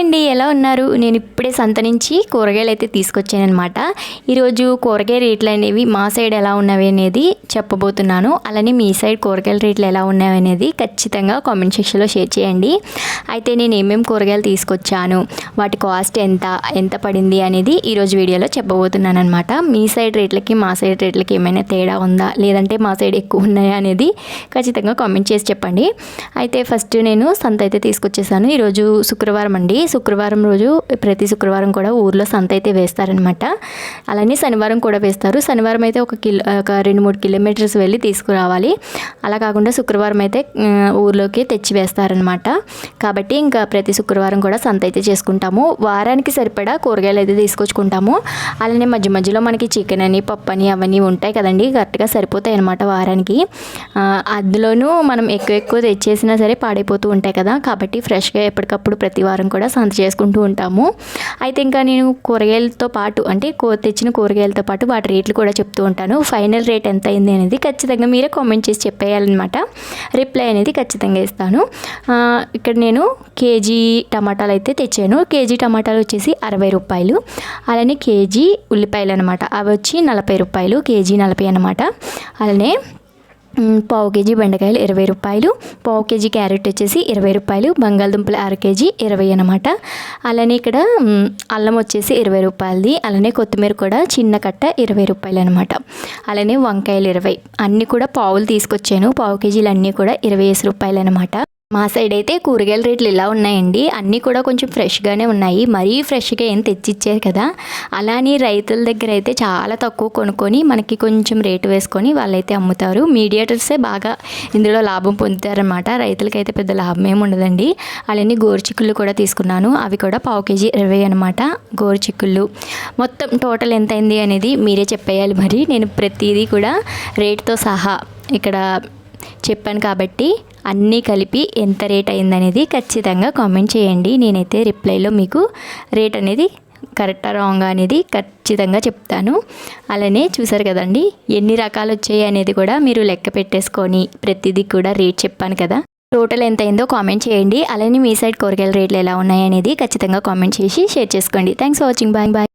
అండి ఎలా ఉన్నారు? నేను ఇప్పుడే సంత నుంచి కూరగాయలు అయితే తీసుకొచ్చాను అనమాట ఈరోజు కూరగాయ రేట్లు అనేవి మా సైడ్ ఎలా ఉన్నవి అనేది చెప్పబోతున్నాను. అలానే మీ సైడ్ కూరగాయల రేట్లు ఎలా ఉన్నవి అనేది ఖచ్చితంగా కామెంట్ సెక్షన్లో షేర్ చేయండి. అయితే నేను ఏమేమి కూరగాయలు తీసుకొచ్చాను? వాటి కాస్ట్ ఎంత ఎంత పడింది అనేది ఈరోజు వీడియోలో చెప్పబోతున్నాను అనమాట మీ సైడ్ రేట్లకి మా సైడ్ రేట్లకి ఏమైనా తేడా ఉందా? లేదంటే మా సైడ్ ఎక్కువ ఉన్నాయా అనేది ఖచ్చితంగా కామెంట్ చేసి చెప్పండి. అయితే ఫస్ట్ నేను సంత అయితే తీసుకొచ్చేసాను. ఈరోజు శుక్రవారం అండి. శుక్రవారం రోజు ప్రతి శుక్రవారం కూడా ఊర్లో సంత అయితే వేస్తారనమాట అలానే శనివారం కూడా వేస్తారు. శనివారం అయితే ఒక కిలో ఒక రెండు మూడు కిలోమీటర్స్ వెళ్ళి తీసుకురావాలి. అలా కాకుండా శుక్రవారం అయితే ఊర్లోకి తెచ్చి వేస్తారనమాట కాబట్టి ఇంకా ప్రతి శుక్రవారం కూడా సంత అయితే చేసుకుంటాము వారానికి సరిపడా కూరగాయలు అయితే తీసుకొచ్చుకుంటాము. అలానే మధ్య మధ్యలో మనకి చికెన్ అని పప్పు అని అవన్నీ ఉంటాయి కదండి. కరెక్ట్గా సరిపోతాయి అనమాట వారానికి. అందులోనూ మనం ఎక్కువ ఎక్కువ తెచ్చేసినా సరే పాడైపోతూ ఉంటాయి కదా. కాబట్టి ఫ్రెష్గా ఎప్పటికప్పుడు ప్రతి వారం కూడా సంత చేసుకుంటూ ఉంటాము. అయితే ఇంకా నేను కూరగాయలతో పాటు అంటే కో తెచ్చిన కూరగాయలతో పాటు వాటి రేట్లు కూడా చెప్తూ ఉంటాను. ఫైనల్ రేట్ ఎంత అయింది అనేది ఖచ్చితంగా మీరే కామెంట్ చేసి చెప్పేయాలన్నమాట. రిప్లై అనేది ఖచ్చితంగా ఇస్తాను. ఇక్కడ నేను కేజీ టమాటాలు అయితే తెచ్చాను. కేజీ టమాటాలు వచ్చేసి అరవై రూపాయలు. అలానే కేజీ ఉల్లిపాయలు అనమాట అవి వచ్చి నలభై రూపాయలు కేజీ నలభై అనమాట అలానే పావు కేజీ బెండకాయలు ఇరవై రూపాయలు పావు కేజీ క్యారెట్ వచ్చేసి ఇరవై రూపాయలు బంగాళదుంపలు అర కేజీ ఇరవై అనమాట అలానే ఇక్కడ అల్లం వచ్చేసి ఇరవై రూపాయలది అలానే కొత్తిమీర కూడా చిన్న కట్ట ఇరవై రూపాయలు అనమాట అలానే వంకాయలు ఇరవై. అన్నీ కూడా పావులు తీసుకొచ్చాను. పావు కేజీలు అన్నీ కూడా ఇరవై వేసి రూపాయలు అనమాట మా సైడ్ అయితే కూరగాయల రేట్లు ఇలా ఉన్నాయండి. అన్నీ కూడా కొంచెం ఫ్రెష్గానే ఉన్నాయి. మరీ ఫ్రెష్గా ఏం తెచ్చిచ్చారు కదా? అలానే రైతుల దగ్గర అయితే చాలా తక్కువ కొనుక్కొని మనకి కొంచెం రేటు వేసుకొని వాళ్ళైతే అమ్ముతారు. మీడియేటర్సే బాగా ఇందులో లాభం పొందుతారనమాట రైతులకైతే పెద్ద లాభం ఏమి ఉండదండి. అలానే గోరుచిక్కుళ్ళు కూడా తీసుకున్నాను. అవి కూడా పావు కేజీ ఇరవై అనమాట గోరుచిక్కుళ్ళు మొత్తం టోటల్ ఎంత అయింది అనేది మీరే చెప్పేయాలి మరి. నేను ప్రతిదీ కూడా రేటుతో సహా ఇక్కడ చెప్పాను కాబట్టి అన్నీ కలిపి ఎంత రేట్ అయిందనేది ఖచ్చితంగా కామెంట్ చేయండి. నేనైతే రిప్లైలో మీకు రేట్ అనేది కరెక్టా రాంగ్ అనేది ఖచ్చితంగా చెప్తాను. అలానే చూసారు కదండి ఎన్ని రకాలు వచ్చాయి అనేది కూడా మీరు లెక్క పెట్టేసుకొని ప్రతిదీ కూడా రేట్ చెప్పాను కదా. టోటల్ ఎంత అయిందో కామెంట్ చేయండి. అలానే మీ సైడ్ కూరగాయల రేట్లు ఎలా ఉన్నాయనేది ఖచ్చితంగా కామెంట్ చేసి షేర్ చేసుకోండి. Thanks for watching. Bye bye.